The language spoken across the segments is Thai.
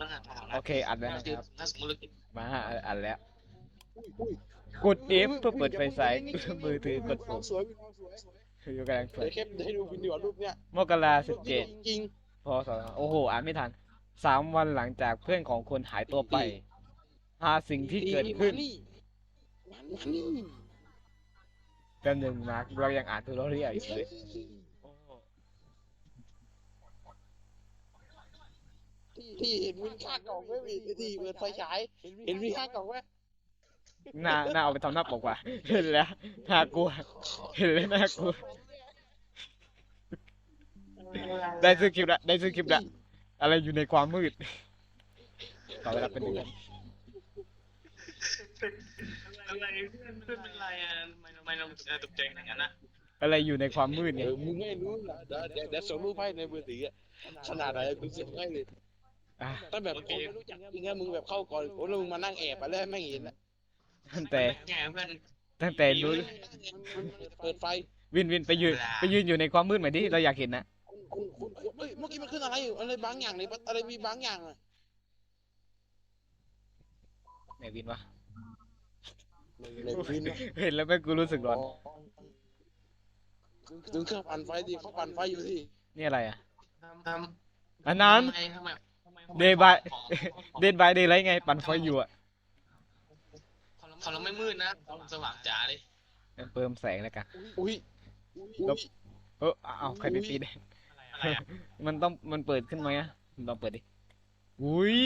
ต้องหาทางนะโอเคอัดแล้วนะคือครับ ถ้าสมมติเราเก็บมาอัดแล้วอุ้ยอุ้ยกด F เพื่อเปิดไฟฉายมือถือกดควาปุ่มมสวยมีความสวยอยู่กำลังเปิเดี๋ดยวเข้มให้ดูวิดีโอรูปเนี้ยมกราสิบเจ็ดจริงพศโอ้โห อ่านไม่ทันสามวันหลังจากเพื่อนของคนหายตัวไป หาสิ่งที่เกิดขึ้นนี่มันนี่แป๊บหนึ่งมาร์คเรายังอ่านตัวเราเรียกอยู่เลย โอ้ที่เห็นวินค่ากล่องไมวินที่เปิดไฟฉายเห็นวินค่ากล่องไหมหน้าหน้าเอาไปทำหน้าปกว่ะเห็นแล้วน่ากลัว เห็นแล้วน่ากลัว ได้ซื้อคลิปละได้ซื้อคลิปละอะไรอยู่ในความมืดต่อเวลาเป็นเดือนอะไรเพื่อนเพื่อนเป็นไรอะทำไมทำไมเราเออตกใจอย่างนั้นนะอะไรอยู่ในความมืดเนี่ยมึงไม่รู้นะเดี๋ยวเดี๋ยวเดี๋ยวส่งรูปให้ในมือถืออะขนาดไหนกูส่งให้เลย อะถ้าแบบคนไม่รู้จักจริงๆมึงแบบเข้าก่อนโอ้แล้วมึงมานั่งแอบไปแล้วไม่เห็นอะตั้งแต่แกเพื่อนตั้งแต่รู้เปิดไฟวินวินไปยืนไปยืนอยู่ในความมืดหน่อยดิเราอยากเห็นนะคุณคุณคุณเอ้ยเมื่อกี้มันขึ้นอะไรอยู่อะไรบางอย่างเลยอะไรมีบางอย่างอะไหนวินวะในวินเห็นแล้วแม่งกูรู้สึกร้อนถึงเครื่องปั่นไฟดิเขาปั่นไฟอยู่ที่นี่อะไรอะทำอันนั้น ทำไมทำไมทำไม Day by เดนบายเดย์ไรไง ปั่นไฟอยู่อะของเราไม่มืดนะสว่างจ๋าเลยเพิ่มแสงแล้วกันอุ้ยลบเออเอาใครไปปีนอะไรอะมันต้องมันเปิดขึ้นไหมอะมันลองเปิดดิอุ้ย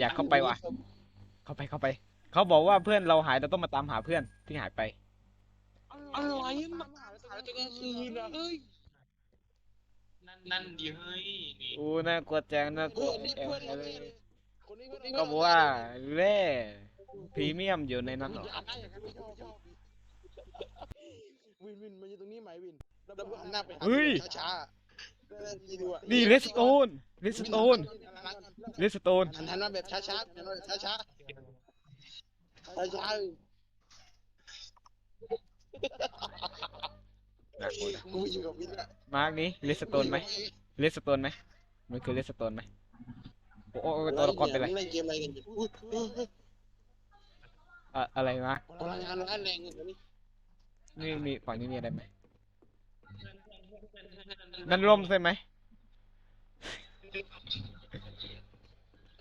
อยากเข้าไปว่ะ เข้าไปเข้าไป เขาบอกว่าเพื่อนเราหายเราต้องมาตามหาเพื่อนที่หายไปอะไรมันหาแล้วจะกลางคืนอะเฮ้ย นั่นนั่นดีเฮ้ยนี่อู้น่ากลัวจังน่ากลัเพื่วอนนี่แอลเพื่อนแอเราลแน่เลยคนนี้เพื่อนนี่ก็บอกว่าแร่พรีเมียมอยู่ในนั้นเหรออยากได้อย่างนั้นไม่ชอบชอบวินวินมันอยู่ตรงนี้ไหมวินแล้วเราหันหน้าไปหาช้าๆดีดูอะนี่เลสโตนเลสโตนเลสโตนหันหันมาแบบช้าๆหันมาแบบช้าๆช้าๆ น่ากลัวนะกูอยู่กับวินอะมาร์กนี้เลสโตนไหมเลสโตนไหมมันคือเลสโตนไหมโอ้โอ้ตัวละครเป็นไรมึงเล่นเกมอะไรกันอยู่อุ๊ยอุ๊ยอุ๊ยอะอะไรมาพลังงานร้ายแรงกันนี้นี่มีฝั่งนี้มีอะไรไหมนั่นร่มใช่ไหม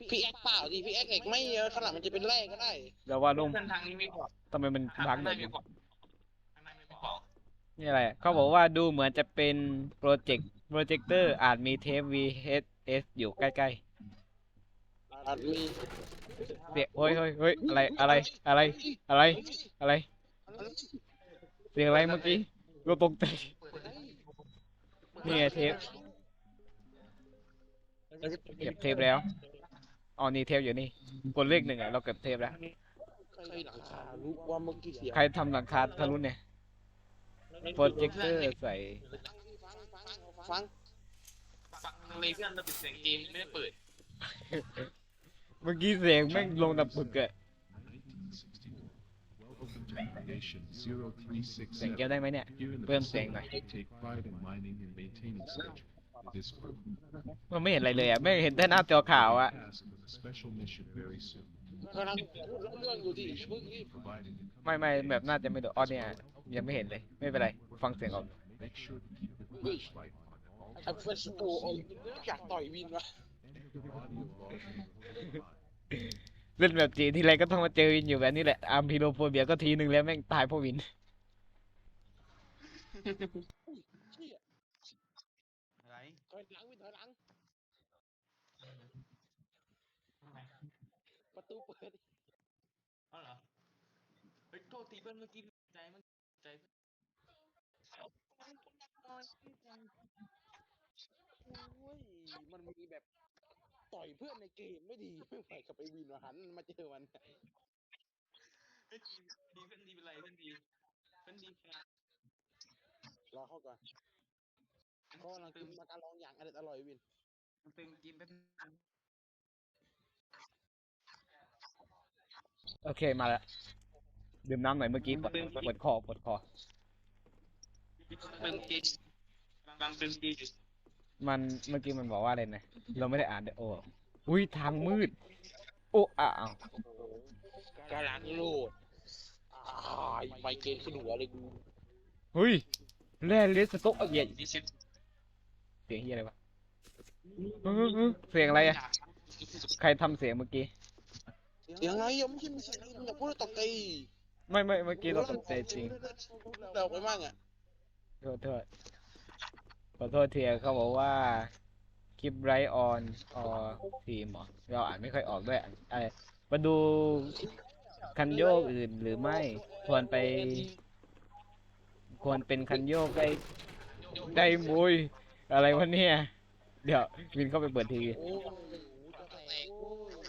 พี่แอ๊กเปล่าดิพี่แอ๊กเหล็กไม่เยอะข้างหลังมันจะเป็นแร่ก็ได้ เราว่าร่มเพื่อนทางนี้ไม่บอกทำไมมันทางพังแบไม่บนี้ บอกทางไม่บอก นี่อะไรอะเขาบอกว่าดูเหมือนจะเป็นโปรเจกต์โปรเจคเตอร์อาจมีเทป VHS อยู่ใกล้อาจมีๆเสียงเฮ้ยเฮ้ยเฮ้ยอะไรอะไรอะไรอะไรอะไรเสียงอะไรเมื่อกี้เราตกใจนี่ไงเทปเก็บเทปแล้วอ๋อนี่เทปอยู่นี่กดเลขหนึ่งอะเราเก็บเทปแล้ว ใครหลังคารู้ว่าเมื่อกี้เสียงใครทำหลังคาทะลุเนี่ย โปรเจคเตอร์ใส่ฟังฟังเลยเพื่อนเราปิดเสียงเกมไม่ได้เปิด เมื่อกี้เสียงแม่งลงดับปึกอะ Welcome to Creation 0367. เสียงแก้วได้ไหมเนี่ย Here in the เพิ่มเสียงหน่อย facility, we take pride in mining and maintaining schedule. This group มันไม่เห็นอะไรเลยอะ ไม่เห็นแต่หน้าจอขาวอะ tasked with a special mission very soon. กำลังพูดเรื่องอยู่ที่เมื่อกี้ Providing the ไม่ไม่แบบน่าจะไม่โดนอ๋อเนี่ย ยังไม่เห็นเลย ไม่เป็นไร ฟังเสียงออก make sure to keep the flashlight on at all ไอ้เฟสโตโอ้ยอยากต่อยวินวะ Enter the audio log on your line. เล่นแบบจีนทีไรก็ต้องมาเจอวินอยู่แบบนี้แหละ อาร์มพีโรโฟเบียก็ทีหนึ่งแล้วแม่งตายเพราะวินเชี่ยอะไรถอยหลังวินถอยหลัง ประตูเปิดอ๋อเหรอเฮ้ยโทษทีเพื่อนเมื่อกี้ใจมันใจ โอ้ย มันมีแบบต่อยเพื่อนในเกมไม่ดีไม่ไหวกับไปวินวะหันมาเจอมันเฮ้ยดีดีเพื่อนดีเป็นไรเพื่อนดีเพื่อนดีขนาดรอเข้าก่อนเขากำลังกินมาการลองอย่างอร่อยอร่อยวินมันตึงกินเป็นโอเคมาแล้วดื่มน้ำหน่อยเมื่อกี้ปวดปวดคอปวดคอตึงกินบางตึงกิน มันเมื่อกี้มันบอกว่าอะไรนะ เราไม่ได้อ่านเดี๋ยวโอ้อุ้ยทางมืด โอ้อ้าวกำลังโหลดอ้ายไมเกรนขึ้นหัวเลยกูเฮ้ยแร่เลสโต๊ะเหี้ยดิชิตเสียงเฮียอะไรวะเออเออเสียงอะไรอะใครทำเสียงเมื่อกี้ยังไงยังไม่ใช่ไม่ใช่มึงอย่าพูดตกใจไม่ไม่เมื่อกี้เราตกใจจริงเราไปมั่งอะโทษโทษข อโทษทีเขาบอกว่าคลิปไรออนออทีมเหรอเราอ่านไม่ค่อยออกด้วยไอ้มาดูคันโยกอื่นหรือไม่ควรไป ควรเป็นคันโยกได้ได้มุยอะไรวะเนี่ย เดี๋ยววินเข้าไปเปิดทีวีโอ้โหจะแตกโอ้ย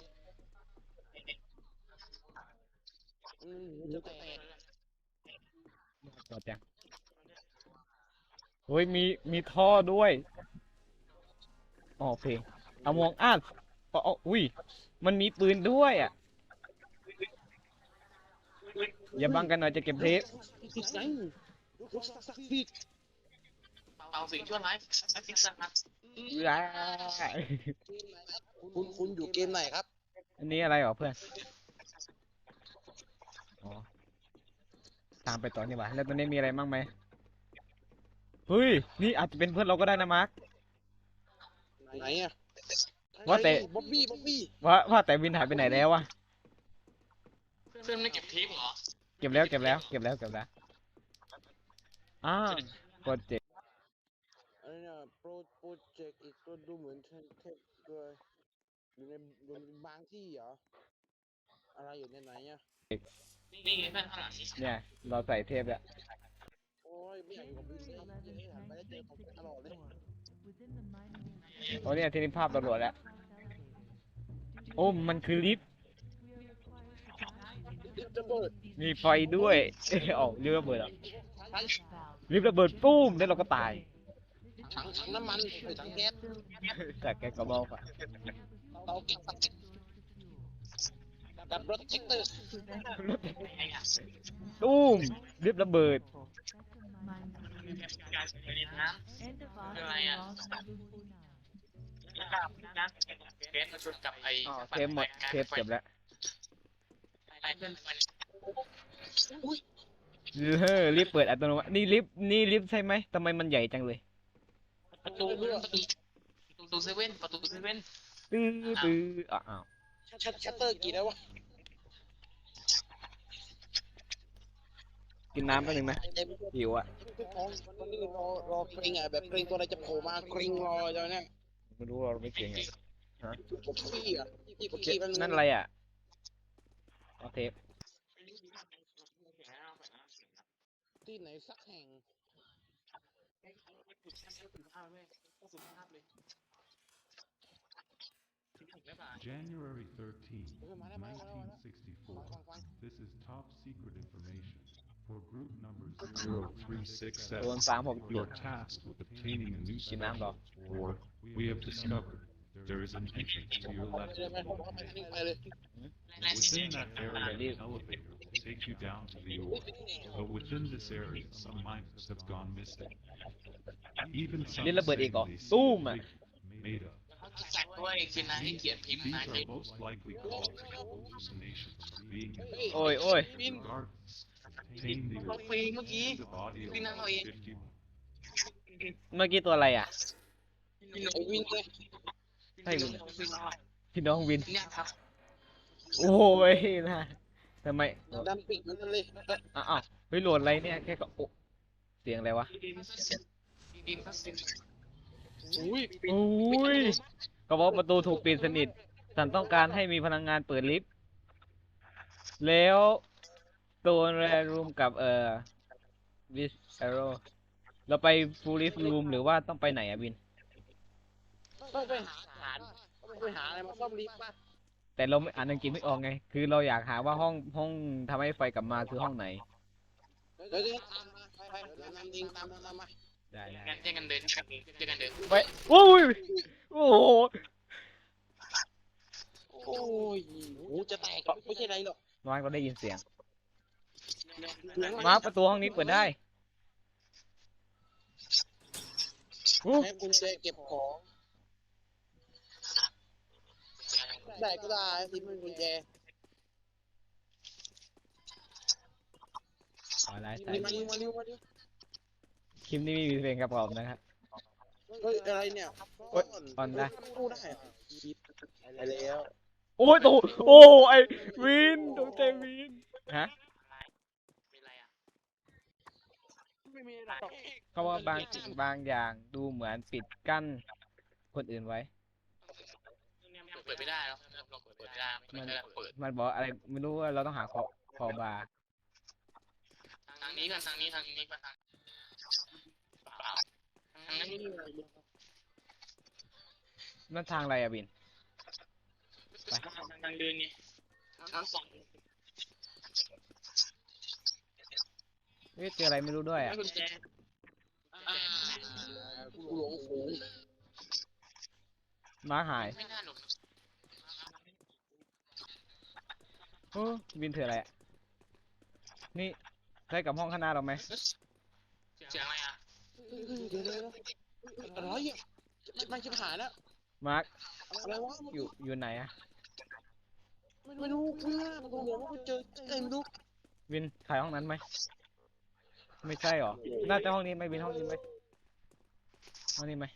อืมจะแตกต่อจังเฮ้ยมีมีท่อด้วยอ๋อเพลงอมองอัดอ๋ออ๋ออุ้ยมันมีปืนด้วยอะอย่าบังกันหน่อยจะเก็บเทปติดไงลูกสักดิ์สิทธิ์เอาสิ่งชั่วร้ายไอ้ฟิกซ์นะว้าคุณคุณอยู่เกมไหนครับ อันนี้อะไรเหรอเพื่อนอ๋อตามไปต่อนี่หว่าแล้วตอนนี้มีอะไรบ้างไหม เฮ้ย นี่อาจจะเป็นเพื่อนเราก็ได้นะมาร์ค ไหนอะว่าแต่ บ๊อบบี้บ๊อบบี้ว่าว่าแต่วินหายไปไหนแล้ววะ เพื่อนไม่เก็บทิปเหรอเก็บแล้วเก็บแล้วเก็บแล้วเก็บแล้ว อ้าวโปรเจกต์อะไรเนี่ยโปรโปรเจกต์อีกตัวดูเหมือนเทปเทปด้วยอยู่ในอยู่ในบางที่เหรอ อะไรอยู่ในไหนอะนี่ไงเพื่อนข้างหลังนี่เนี่ย เราใส่เทปแล้วโอ้ ยไม่อยากอยู่กับบินเลยเจ๊หันไปแล้วเจอผมตลอดเลยโอ้เนี่ยทีนี้ภาพตำรวจแล้ว โอ้มันคือลิฟต์ลิฟต์ระเบิดมีไฟด้วยออกลิฟต์ระเบิดเหรอถังลิฟต์ระเบิดปุ้มแล้วเราก็ตายถังถังน้ำมันไอ้ถังแก๊สแต่แกก็บอกว่าเตาแก๊สดับรถเช็คเตอร์ไอ้อะตุ้มลิฟต์ระเบิด การเรียนน้ำอะไรอะการเกสมาชนกับไอ้อ๋อเทปหมดเทปเก็บแล้วไอ้เพื่อนมันเฮ้อลิฟต์เปิดอัตโนมัตินี่ลิฟต์นี่ลิฟต์ใช่ไหมทำไมมันใหญ่จังเลย ประตูประตูประตูเซเว่นประตูเซเว่นตื้อตื้ออ้าวชัตชัตเตอร์กี่แล้ววะ กินน้ำแป๊บนึงนะเต็มหิวอะทุกท้องวันนี้รอรอกริงอะแบบกริงตัวอะไรจะโผล่มากริงรอเจ้าเนี่ยไม่รู้เราไม่เก่งไงผมขี้อะที่ผมขี้มันนั่นอะไรอะเอาเทปที่ไหนสักแห่ง January 13, เออมาแล้วมาแล้วมาแล้ว 1964. ฟังฟัง This is top secret information. For group number โด 0367, นสามหก you're tasked with obtaining a new กินน้ำเหรอ or we have discovered there is an entrance to your ฟัง left. เลยไหมผมเข้าไปทางนี้ไปเลย Within that area, an elevator will take you down to the ore. But within this area, some miners have gone missing. Even some นี่ระเบิด say อีกเหรอ they see ตู้ม a อะ figure made up. จัดด้วยคือนะให้เกียรติพิมพ์ These นะ are most likely caused by hallucinations from being in โอ้ยโอ้ย Regardless, เราฟรีเมื่อกี้ the audio Pin ang of oi. 50เมื่อกี้ตัวอะไรอะไอ้วินเลยใช่วินพี่น้องวินเนี่ยครับโอ้ยนะทำไมดันปิดมันเลยอ้าวอ้าเฮ้ยโหลดอะไรเนี่ยแค่ก็โอ้เสียงอะไรวะอุ้ยอุ้ยก็บอกประตูถูกปิดสนิทฉันต้องการให้มีพลังงานเปิดลิฟต์แล้ว ตัวแรรูมกับเอ่อวิสเอโรเราไปฟูลิฟรูมหรือว่าต้องไปไหนอะบิน ต้องไปหาฐานต้องไปหาอะไรมาซ่อมลิฟต์ป่ะแต่เราไม่อ่านอังกฤษไม่ออกไง คือเราอยากหาว่าห้องห้องทำให้ไฟกลับมาคือห้องไหน เดี๋ยวจะตามมาไปไปเดี๋ยวนำเองตามมาตามมาได้ได้กันเจอกันเดินเจอกันเดินไปโอ้ยโอ้โหโอ้ยหูจะแตกไม่ใช่ไรหรอกมาร์กเราได้ยินเสียงเสียง มาร์กประตูห้องนี้เปิดได้โอ้ให้กุญแจเก็บของ ได้ก็ได้ที่มันกุญแจอะไรนี่มาดิมาดิมาดิคลิปนี้ไม่มีเพลงกระป๋อมนะครับ เฮ้ยอะไรเนี่ยโอ๊ยออนได้ตู้ได้อะคิดไปแล้ว โอ้ยโตโอ้ไอวินตกใจวินฮะ มีอะไรอะ ไม่มีหรอกเขาว่าบางสิ่งบางอย่างดูเหมือนปิดกั้นคนอื่นไว้ เปิดไม่ได้แล้วลองเปิดไม่ได้ไม่ได้เปิดมันบอกอะไรไม่รู้ว่าเราต้องหาคอคอบาร์ทางนี้กันทางนี้ทางนี้กันทางเปล่าทางนั้นไม่มีอะไรเลยนั่นทางอะไรอะบินทางเดินไงทางสอง เฮ้ยเจออะไรไม่รู้ด้วยอะไม่กุญแจอ่ากูหลงฝูงม้าหายไม่น่าหนุกโอ้บินถืออะไรอะนี่ได้กับห้องข้างหน้าเราไหมเสียงอะไรอะเดี๋ยวเดี๋ยวอะไรอะไม่ชิบหายแล้วมาร์คอะไรวะอยู่อยู่ไหนอะไม่รู้เพื่อนกูบอกว่ากูเจอเต็มลูกวินถ่ายห้องนั้นไหม ไม่ใช่หรอ น่าจะห้องนี้ไหมวินห้องนี้ไหมห้องนี้ไหม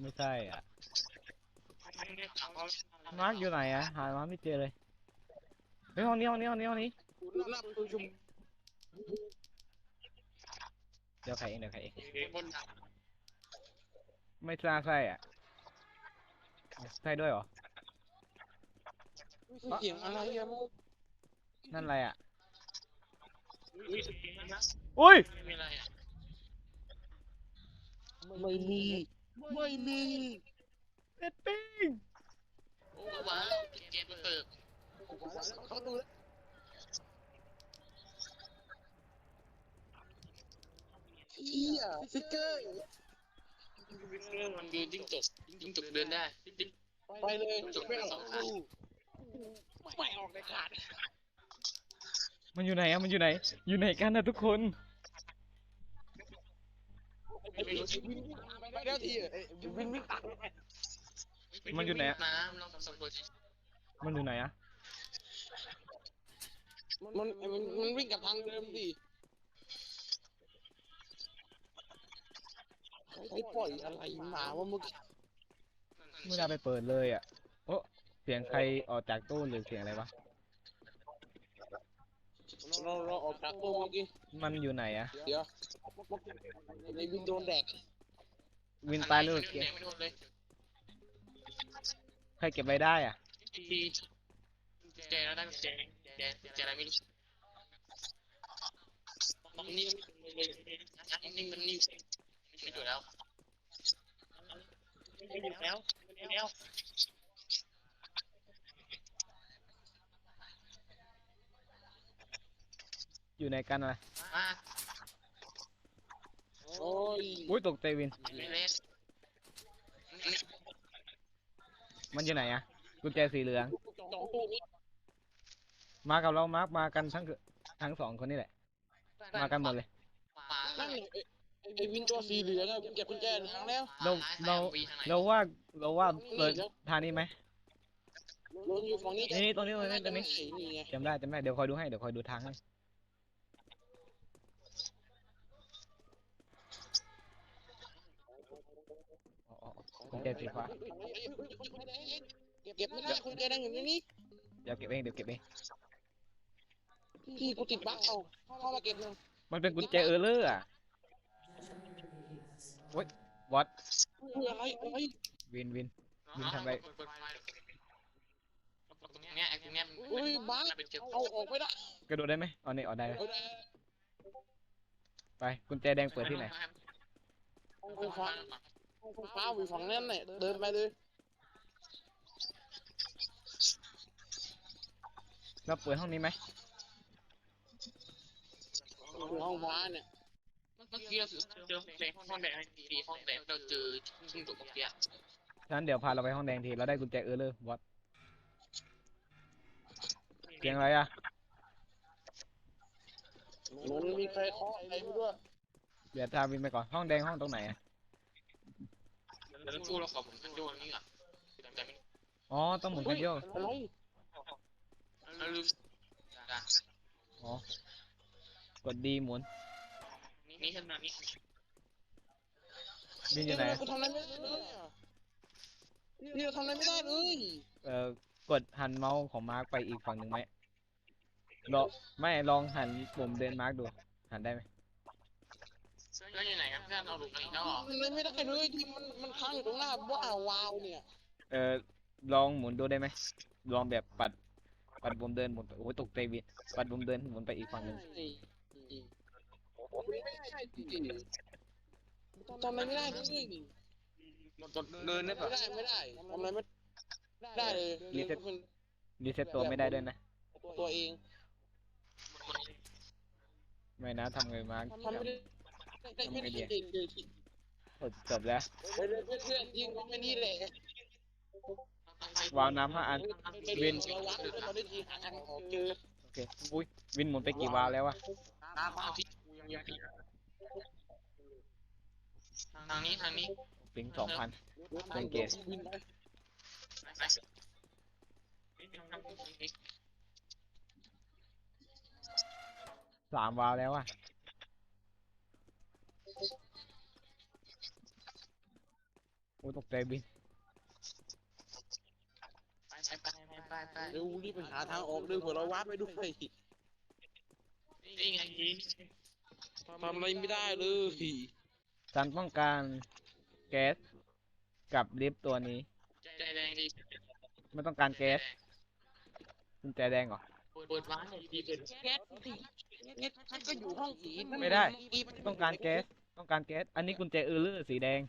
ไม่ใช่อะ มาร์คอยู่ไหนอะ หามาร์คไม่เจอเลยเฮ้ยห้องนี้ห้องนี้ห้องนี้ห้องนี้ เดี๋ยวใครเองเดี๋ยวใครเอง บนทางไม่น่าใช่อะใช่ด้วยเหรอ เสียงอะไรอะมึงนั่นอะไรอะ อุ้ยอุ้ยไม่มีอะไรอะไม่มีไม่มีเอ็ดปิ้งโอ้ว้าวเกมเปิดเขาดูแล้วเฮียสติ๊กเกอร์ มันดูจิ้งจกจิ้งจกเดินได้จิ้งไปเลยไม่ออกดูไม่ออกเลยขาดมันอยู่ไหนอะมันอยู่ไหน อยู่ไหนกันนะทุกคนไอ้วินวิ่งไปแล้วทีไอ้วินวิ่งตามมันอยู่ไหนอะน้ำลองสำรวจมันอยู่ไหนอะมันมันมันวิ่งกับทางเดิมดิ ใครปล่อยอะไรมาวะเมื่อกี้ไม่ได้ไปเปิดเลยอะโอ้เสียงใครออกจากตู้หรือเสียงอะไรวะ เราเราออกจากตู้เมื่อกี้ มันอยู่ไหนอะ เดี๋ยวในวินโดนแดกวินตายหรือเสียไม่โดนเลยใครเก็บไว้ได้อะทีแจแล้วได้แจแจแจอะไรไม่รู้ตอนนี้นิ่งมันนิ่ง ไม่อยู่แล้วไม่อยู่แล้วไม่อยู่แล้วอยู่ไหนกันอะไรอ่าโอ้ยอุ้ยตกใจวิน ไม่เล่นมันอยู่ไหนอะกุญแจสีเหลือง สองตู้นี้มากับเรามาร์คมากันทั้งคือทั้งสองคนนี่แหละ มากันหมดเลยนั่นไงไอ้ ไอ้วินตัวสีเหลืองอะเก็บกุญแจทางแล้วเราเราเราว่าเราว่าเปิดทางนี้ไหมลงอยู่ฝั่งนี้นี่นี่ตรงนี้ตรงนี้ตรงนี้นี่ไงจำได้จำได้เดี๋ยวคอยดูให้เดี๋ยวคอยดูทางให้อ๋ออ๋ออ๋อกุญแจสีฟ้าเก็บไม่ได้กุญแจดังอยู่ในนี้เดี๋ยวเก็บเองเดี๋ยวเก็บเองพี่กูติดบั๊กเอาเข้ามาเก็บเลยมันเป็นกุญแจเออร์เลอร์อะโอ๊ย วัดคืออะไรอะไรวินวินตรงเนี้ยไอ้ตรงเนี้ยอุ้ยบั๊กเป็นเก็บเอาออกไม่ได้กระโดดได้ไหมอ๋อนี่ออกได้เลยเอาได้ไปกุญแจแดงเปิดที่ไหนห้องไฟฟ้าห้องไฟฟ้าอยู่ฝั่งนั้นแหละเดินไปเลยเราเปิดห้องนี้ไหมห้องฟ้าเนี่ย เมื่อกี้เราเจอแดงห้องแดงดีห้องแดงเราเจอจิ้งจกเมื่อกี้ฉะนั้นเดี๋ยวพาเราไปห้องแดงทีเราได้กุญแจเออร์เลอร์วัดเสียงอะไรอะมันมีใครเคาะอะไรไม่รู้อะเดี๋ยวตามวินไปก่อนห้องแดงห้องตรงไหนอะแล้วสู้เราขอผมขึ้นโยนนี่ก่อนแต่ไม่อ๋อต้องหมุนกันโยกอะไรแล้วลืมอ๋อกดดีหมุน นี่ขนาดนี้วินอยู่ไหน กูทำอะไรไม่ได้เลยอะนี่เราทำอะไรไม่ได้เลยเอ่อกดหันเมาส์ของมาร์กไปอีกฝั่งหนึ่งไหมลองไม่ลองหันปุ่มเดินมาร์กดู หันได้ไหมเพื่อนอยู่ไหนครับเพื่อนเราหลุดไปแล้วหรอทำอะไรไม่ได้เลยที่มันมันค้างอยู่ตรงหน้าว้าววาวเนี่ยเอ่อลองหมุนดูได้ไหมลองแบบปัด ปัดปุ่มเดินหมุนไปโอ้ยตกใจวินปัดปุ่มเดินหมุนไปอีกฝั่งหนึ่งไม่ได้จริงๆทำอะไรไม่ได้เลยเดินได้ไม่ปะได้ไม่ได้ทำอะไรไม่ได้เลยรีเซ็ตรีเซ็ตตัวไม่ได้ด้วยนะ ตัวเอง ไม่นะทำไงมาร์กทำไม่ได้ได้ไม่ได้จริงๆเลยโอ้จบแล้วเพื่อนเพื่อนยิงไม่นี่แหละวาวน้ำห้าอันวินเราวัดเราได้ทีห่างออกเจอโอเคอุ้ยวินหมุนไปกี่วาล์วแล้ววะ ตามเอาที่ทางนี้ทางนี้ปิงสองพันเป็นเกสวินไปไปสามวาล์วแล้วอะโอ้ยตกใจวินไปไปไปไปเร็วรีบไปหาทางออกเร็วเผื่อเราวัดไปด้วยนี่ไงยี ทำอะไรไม่ได้เลยฉันต้องการแก๊สกับลิฟต์ตัวนี้ ใจแดงดีไม่ต้องการแก๊สกุญแจแดงเหรอ เปิดร้านดีเปิดแก๊สสิแก๊สฉันก็อยู่ห้องสีนั่นไม่ได้ ต้องการแก๊ส ต้องการแก๊ส อันนี้กุญแจเออร์เลอร์สีแดง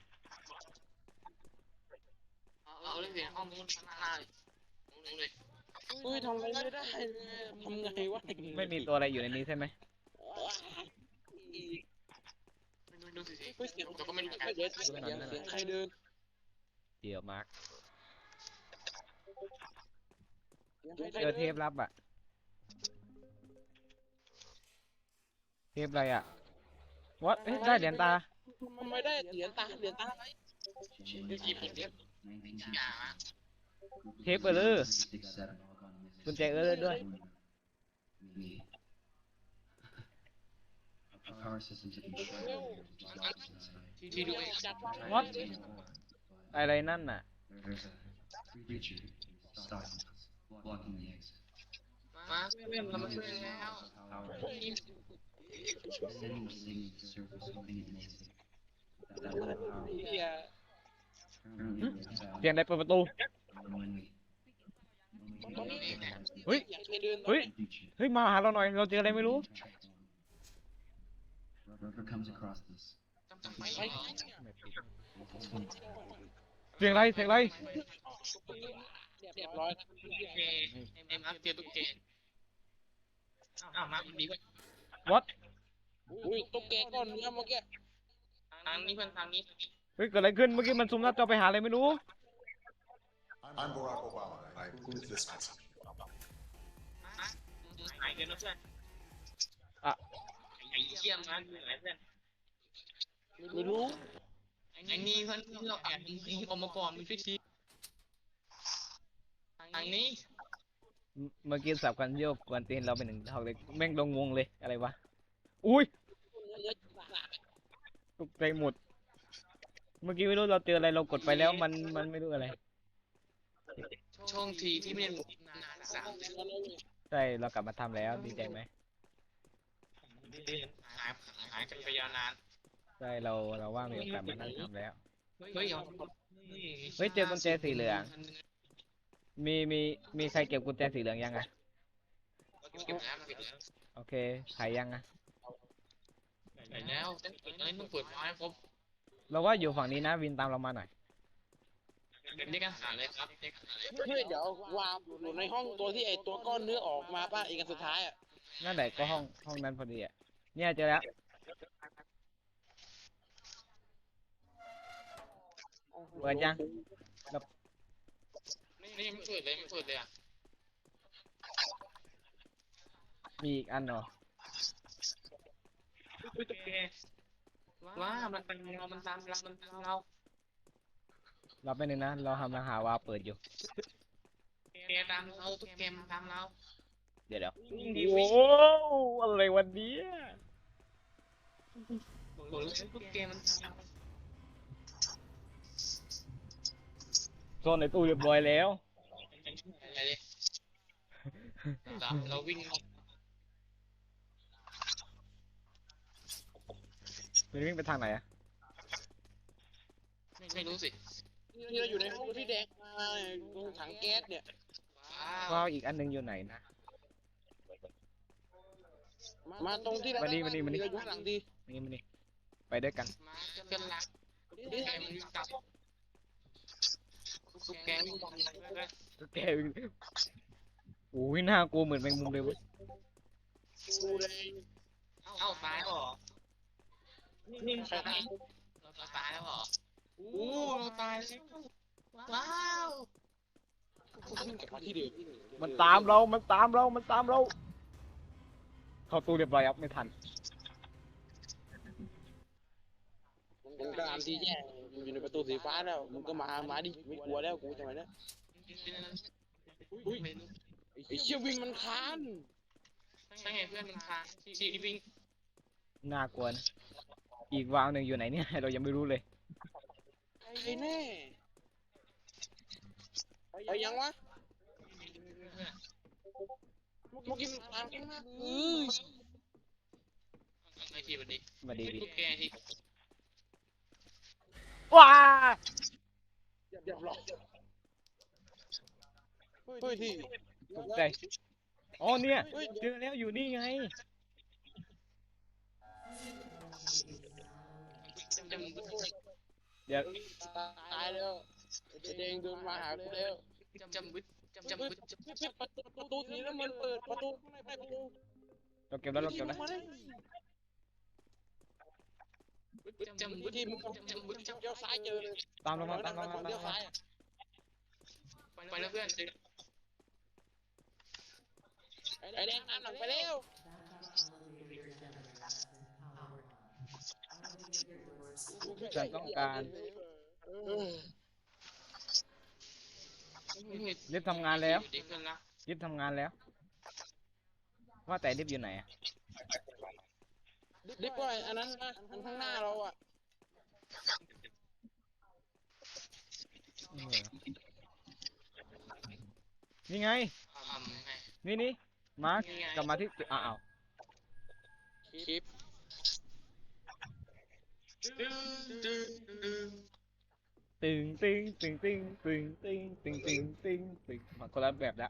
เอาเลยเสียงห้องนู้นข้างหน้าเลยนู้นเลยเฮ้ยทำอะไรไม่ได้เลยทำไงวะไม่มีตัวอะไรอยู่ในนี้ใช่ไหม ดูสิ เฮ้ยเสียงเราก็ไม่รู้เดี๋ยวเสียงเสียงใครเดินเดี๋ยวมาร์คเสียงใครเจอดินเทปลับอะเทปอะไรอะวัดได้เหรียญตา ทำไมได้เหรียญตาเหรียญตาอะไรดูจีบเด็กอย่ามาเทปเออร์เลอร์กุญแจเออร์เลอร์ด้วย Our power systems have been shut down. There's lots of inside. ที่ด้วยจัด What? อะไรนั่นน่ะ There's a creature stalking us, blocking the exit. มาเรื่องเรามาช่วยแล้ว Power sending a signal to surface something amazing. That will power เฮีย currently being found. เสียงใดเปิดประตู And when we when we ตอนนี้ hit the เฮ้ยอยากไปเดินเฮ้ย creature, เฮ้ย มาหาเราหน่อย เราเจออะไรไม่รู้ whoever comes across this, ต้องไปไปเสียงอะไรเสียงอะไรเรียบร้อยเอ็มอัพเตียตุ๊กเกอ้าวมาดีกว่าวัดอุ้ยตุ๊กแกก้อนเนื้อเมื่อกี้ทางนี้เพื่อนทางนี้เฮ้ยเกิดอะไรขึ้นเมื่อกี้มันซูมหน้าจอไปหาอะไรไม่รู้ I'm Barack Obama, and I approve this message. หายกันนะเพื่อนอะไอ้เยี่ยมนะอยู่ไหนเพื่อนไม่รู้ไอ้นี่เพื่อนที่เราแอบยิงออกมาก่อนมีพิธีทางนี้เมื่อกี้สับกันโยกกวนตีนเราเป็นหนึ่งเท่าเลยแม่งลงงงเลยอะไรวะอุ้ยตกใจหมด เมื่อกี้ไม่รู้เราเจออะไรเรากดไปแล้วมันมันไม่รู้อะไรช่วงทีที่ไม่ได้นานสามเดือนใช่เรากลับมาทำแล้วดีใจไหม หายหายกันไปยาวนานใช่เราเราว่ามีโอกาสมานั่งทำแล้ว เฮ้ยเอาเฮ้ยเจอกุญแจสีเหลือง มีมีมีใครเก็บกุญแจสีเหลืองยังอะเก็บแล้วเก็บแล้วโอเคใครยังอะเห็นแล้วเอ้ยต้องเปิดไฟครบเราว่าอยู่ฝั่งนี้นะวินตามเรามาหน่อยเรียกอาหารเลยครับเรียกอาหารเลยเฮ้ยเดี๋ยววางอยู่ในห้องตัวที่ไอตัวก้อนเนื้อออกมาป้าเอกอันสุดท้ายอะนั่นแหละก็ห้องห้องนั้นพอดีอะ เนี่ยเจอแล้ว เปิดยังนี่ไม่เปิดเลยไม่เปิดเลยอะมีอีกอันเหรอตุ๊กแกว้ามันเป็นเรา มันตามเรา มันตามเราเราไปหนึ่งนะ เราทำอาหารวาล์วเปิดอยู่ แกตามเราตุ๊กแกมันตามเรา เดี๋ยวเดี๋ยววิ่งดีโอ้วิ่งอะไรวันนี้ โอ้ยตุ๊กแกมันตามเราโซนในตู้เรียบร้อยแล้ว อะไรดิเราเราวิ่งมันวิ่งไปทางไหนอะไม่รู้สินี่เราอยู่ในห้องที่แดงมาตรงถังแก๊สเนี่ยว้าว้าววอีกอันหนึงอยู่ไหนนะ มาตรงที่เรามาดิมาดิมาดิเราอยู่ข้างหลังดีนี่มันนี่ไปด้วยกันมาเกินละตุ๊กแกมันวิ่งตามตุ๊กแกวิ่งตามเราแกวิ่งโอ้ยน่ากลัวเหมือนแมงมุมเลยเว้ยดูเลยเอ้าตายแล้วเหรอนี่ใครตายเราตายแล้วเหรอโอ้เราตายแล้วว้าววิ่งกลับมาที่เดิมมันตามเรา มันตามเรา มันตามเรา เข้าตู้เรียบร้อยครับไม่ทันมันกำลังที่แย่มึงอยู่ในประตูสีฟ้าแล้วมึงก็มามาดิไม่กลัวแล้วกูทำไมเนี่ยไอ้เชี่ยวิ่งมันค้านใช่ไงเพื่อนมันพาชีวิ่งน่ากลัวนะอีกวางหนึ่งอยู่ไหนเนี่ย เรายังไม่รู้เลยไอ้แน่ไอ้ยังวะเมื่อกี้มันตามข้างหน้าเออไอทีวันนี้มาดีดีตุ๊กแกที่ว้าเรียบร้อยเฮ้ยที่ตกใจอ๋อเนี่ยเฮ้ยเจอแล้วอยู่นี่ไงจำจำเดี๋ยวตายแล้วไอ้แดงเดินมาหากูแล้วจำจำวิทจำจำวิทจเฮ้ย ประตูประตูสีน้ำมันเปิดประตูข้างในประตูเราเก็บแล้วเราเก็บแล้วจำวิที่ทมึงจำวิทจำเลี้ยวซ้ายเจอเลยตามเรามาตามเรามาเลี้ยวซ้ายไปแล้วเพื่อนไอ้แดงตามหลังไปแล้วฉันต้องการ เออรีบทำงานแล้วดีขึ้นละรีบทำงานแล้ว ว่าแต่รีบอยู่ไหนอะดิบก็อันนั้นนะอันข้างหน้าเราอะเออนี่ไง ทำไง นี่นี่มาร์คกลับมาที่อ้าวคลิป ตึงตึงตึงตึงตึงตึงตึงตึงตึงตึงมาคนละแบบละ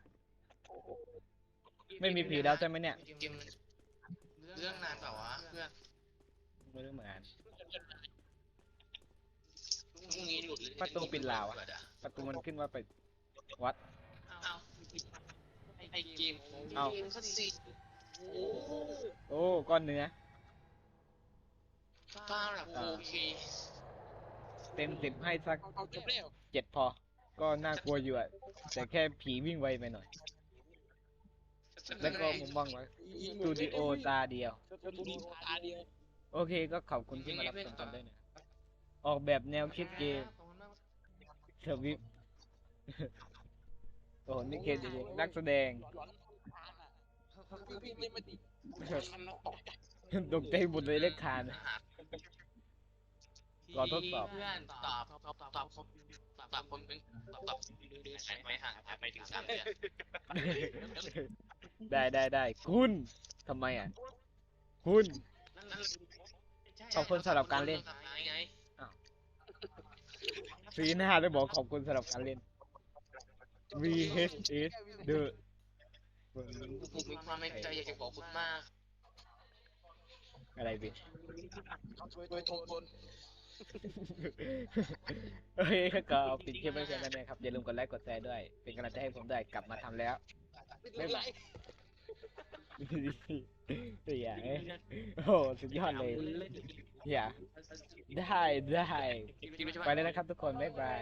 ไม่มีผีแล้วใช่ไหมเนี่ยเกมเรื่องนานเปล่าวะเพื่อนไม่รู้เหมือนกันพรุ่งนี้หลุดประตูปิดลาวอะประตูมันขึ้นว่าไปวัด เอาไอเกมเอาเกมสักสี่โอ้ก้อนเนื้อฟ้าแบบโอเค เต็มสิบให้สักเอาเอาจบแล้วเจ็ดพอ ก็น่ากลัวอยู่อะแต่แค่ผีวิ่งไวไปหน่อย แล้วก็มุมมองไว้สตูดิโอตาเดียวสตูดิโอตาเดียวโอเคก็ขอบคุณที่มารับชมกันด้วยนะออกแบบแนวคิดเกมเทวิปโอ้โหนี่เกมจริงๆนักแสดง หลอนทานอะพี่เล่นไม่ติดทันแล้วตกใจตกใจหมดเลยเลขคาน รอทดสอบ เพื่อนตอบตอบตอบตอบตอบตอบคนเป็นตอบตอบดูหายไปห่างหายไปถึงสามเดือนได้ได้ได้คุณทำไมอะ คุณขอบคุณสำหรับการเล่น ไงสีหน้าได้บอกขอบคุณสำหรับการเล่น VHS The ผมมีความในใจอยากจะบอกคุณมากอะไรพี่โดยทงทน โอเคก็ปิดคลิปไว้เพียงเท่านี้ครับอย่าลืมกดไลค์กดแชร์ด้วย เป็นกำลังใจให้ผมด้วยกลับมาทำแล้วบ๊ายบายตัวอย่างเอ้ยโอ้โหสุดยอดเลยอย่าได้ได้ ไปแล้วนะครับทุกคน บ๊ายบาย